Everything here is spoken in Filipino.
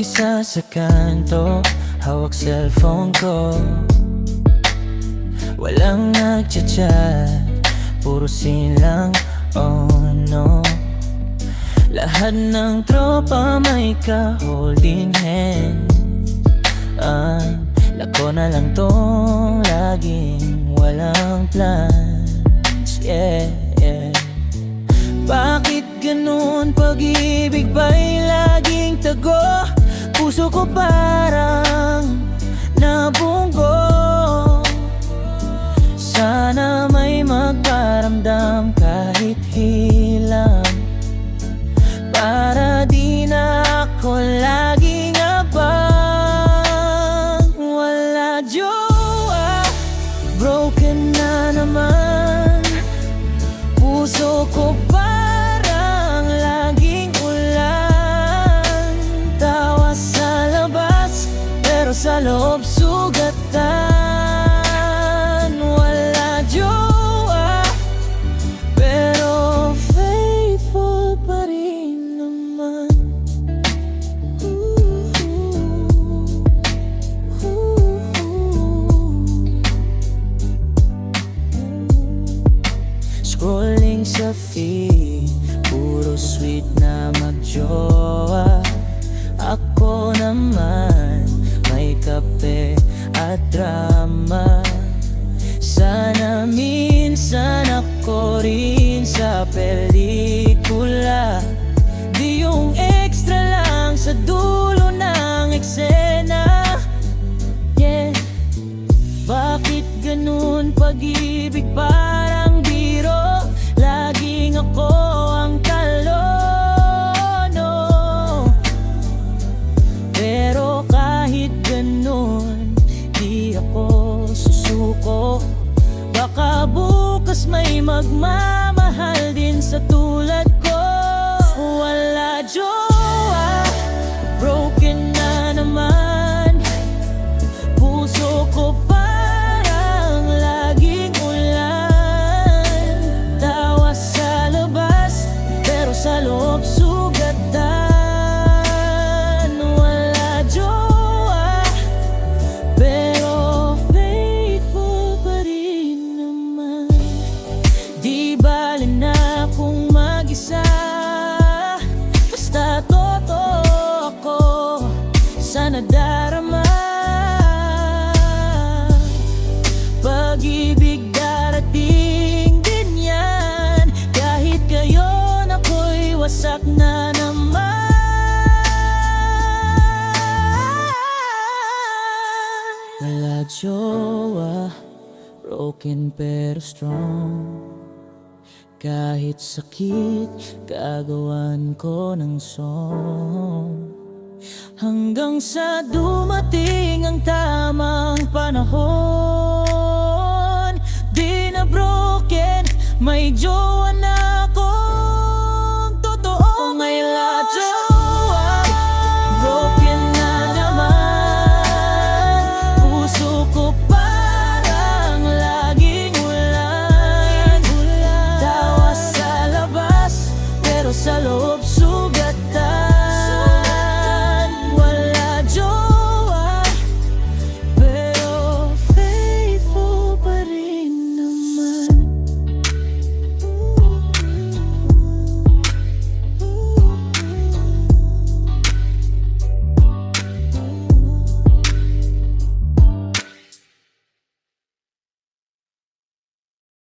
Mag-isa sa kanto Hawak cellphone ko. Walang nagchat-chat Puro silang oh no. Lahat ng tropa may ka-holding hand. Ah, Lako na lang tong laging walang plans Puso ko parang nabunggo. Sana sa loob sugatan. Wala jowa, pero faithful pa rin naman. Scrolling sa feed Puro sweet na magjowa. Ako naman kape at drama. Sana minsan ako rin sa pelikula. Di yung extra lang sa dulo ng eksena. Yeah. Bakit ganun pag-ibig? Parang biro. Laging ako ang Baka bukas may magmamahal din sa tulad ko. Wala jowa sa nadarama Pag-ibig darating din yan. Kahit ngayon ako'y wasak na naman. Wala jowa Broken pero strong. Kahit sakit, gagawan ko ng song Hanggang sa dumating ang tamang panahon